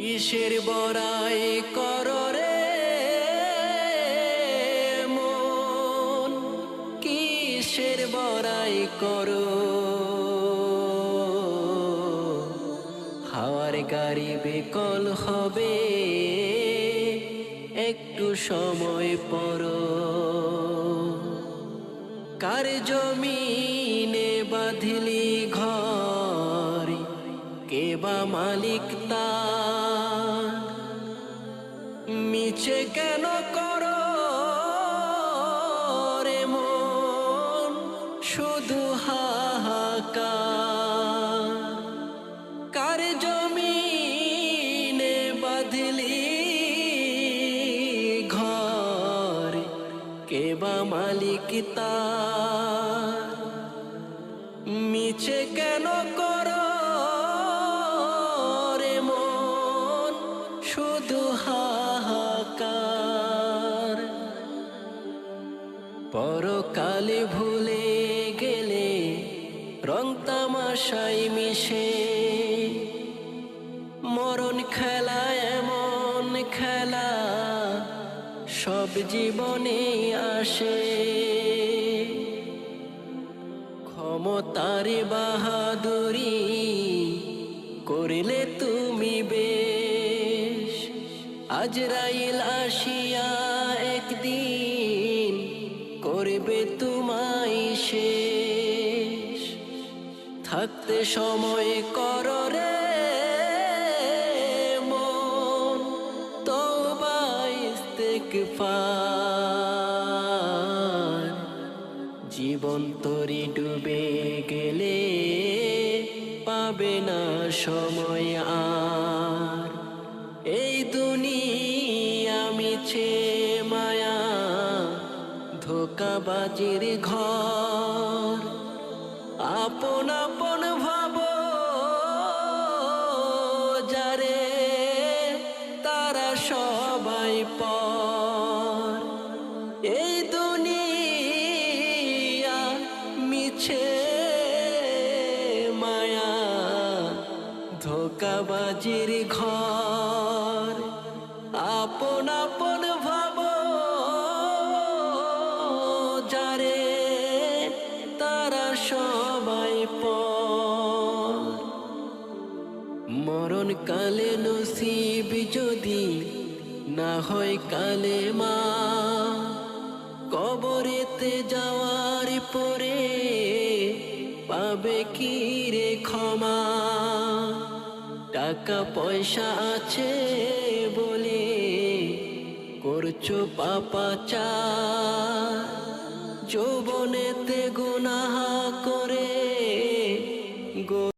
কিসের বড়াই কর রে মন? কিসের বড়াই করো? হাওয়ার গাড়ি বিকল হবে, একটু সময় পর কার জমিনে বাঁধলি ঘর? বা মালিক তার মিছে কেন করো রে মন? শুধু হাহাকার। কার জমিনে বাঁধলি ঘর? কে বা মালিক তার মিছে কেন করো পরকালে ভুলে গেলে রং তামাশাই মিশে। মরণ খেলা, এমন খেলা সব জীবনে আসে। ক্ষমতার বাহাদুরি করিলে তুমি বেশ। আজরাইল আসিয়া একদিন করবে তোমায় শেষ। থাকতে সময় কর রে মন তোবাই ইস্তেগফার। জীবন তরি ডুবে গেলে পাবে না সময় আর। ধোকাবাজির ঘর। আপন আপন ভাব, যারে তারা সবাই পর। এই দুনিয়া মিছে মায়া, ধোকাবাজির ঘর। আপন আপন সবাই পর। মরণ কালে নসিব যদি না হয় কালে মা কবরেতে যাওয়ার পরে পাবে কি রে ক্ষমা? টাকা, পয়সা আছে বলে করছ পাপা চা যৌবনেতে